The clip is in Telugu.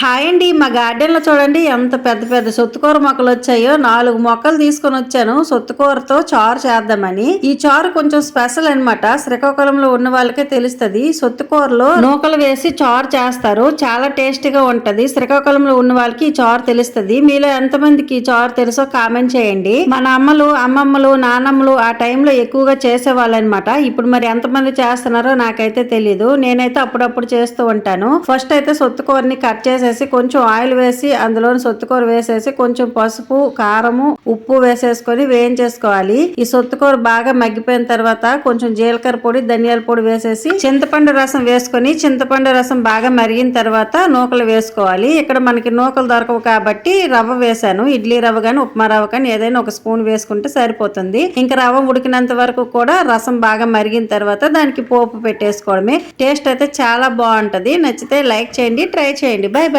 హాయ్ అండి మా గార్డెన్లో చూడండి ఎంత పెద్ద పెద్ద సొత్తుకూర మొక్కలు వచ్చాయో. నాలుగు మొక్కలు తీసుకొని వచ్చాను. సొత్తుకూరతో చారు చేద్దామని. ఈ చారు కొంచెం స్పెషల్ అన్నమాట. శ్రీకాకుళంలో ఉన్న వాళ్ళకే తెలుస్తుంది. సొత్తుకూరలో నూకలు వేసి చారు చేస్తారు. చాలా టేస్టీగా ఉంటది. శ్రీకాకుళంలో ఉన్న వాళ్ళకి ఈ చారు తెలుస్తుంది. మీలో ఎంతమందికి ఈ చారు తెలుసో కామెంట్ చేయండి. మన అమ్మలు అమ్మమ్మలు నానమ్మలు ఆ టైంలో ఎక్కువగా చేసేవాళ్ళు అనమాట ఇప్పుడు మరి ఎంతమంది చేస్తున్నారో నాకైతే తెలియదు నేనైతే అప్పుడప్పుడు చేస్తూ ఉంటాను. ఫస్ట్ అయితే సొత్తుకూరని కట్ వేసేసి కొంచెం ఆయిల్ వేసి అందులో సొత్తుకూర వేసేసి కొంచెం పసుపు కారము ఉప్పు వేసేసుకొని వేయించేసుకోవాలి. ఈ సొత్తుకూర బాగా మగ్గిపోయిన తర్వాత కొంచెం జీలకర్ర పొడి ధనియాల పొడి వేసేసి చింతపండు రసం వేసుకొని చింతపండు రసం బాగా మరిగిన తర్వాత నూకలు వేసుకోవాలి. ఇక్కడ మనకి నూకలు దొరకవు కాబట్టి రవ్వ వేసాను ఇడ్లీ రవ్వ కానీ ఉప్మా రవ్వ కానీ ఏదైనా ఒక స్పూన్ వేసుకుంటే సరిపోతుంది. ఇంకా రవ్వ ఉడికినంత వరకు కూడా రసం బాగా మరిగిన తర్వాత దానికి పోపు పెట్టేసుకోవడమే. టేస్ట్ అయితే చాలా బాగుంటది. నచ్చితే లైక్ చేయండి ట్రై చేయండి. Bye bye